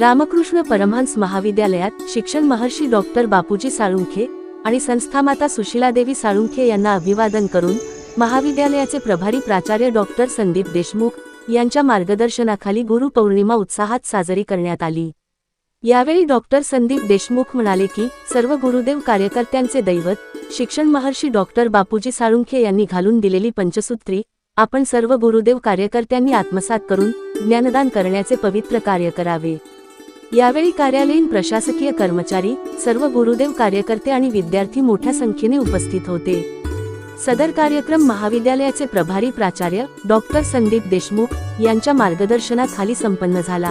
रामकृष्ण परमहंस महाविद्यालयात शिक्षण महर्षी डॉक्टर बापूजी साळुंखे आणि संस्थामाता सुशीलादेवी साळुंखे यांना अभिवादन करून महाविद्यालयाचे प्रभारी प्राचार्य डॉक्टर संदीप देशमुख यांच्या मार्गदर्शनाखाली गुरुपौर्णिमा उत्साहात साजरी करण्यात आली. यावेळी डॉक्टर संदीप देशमुख म्हणाले की सर्व गुरुदेव कार्यकर्त्यांचे दैवत शिक्षण महर्षी डॉक्टर बापूजी साळुंखे यांनी घालून दिलेली पंचसूत्री आपण सर्व गुरुदेव कार्यकर्त्यांनी आत्मसात करून ज्ञानदान करण्याचे पवित्र कार्य करावे. यावेळी कार्यालयीन प्रशासकीय कर्मचारी सर्व गुरुदेव कार्यकर्ते आणि विद्यार्थी मोठ्या संख्येने उपस्थित होते. सदर कार्यक्रम महाविद्यालयाचे प्रभारी प्राचार्य डॉक्टर संदीप देशमुख यांच्या मार्गदर्शनाखाली संपन्न झाला.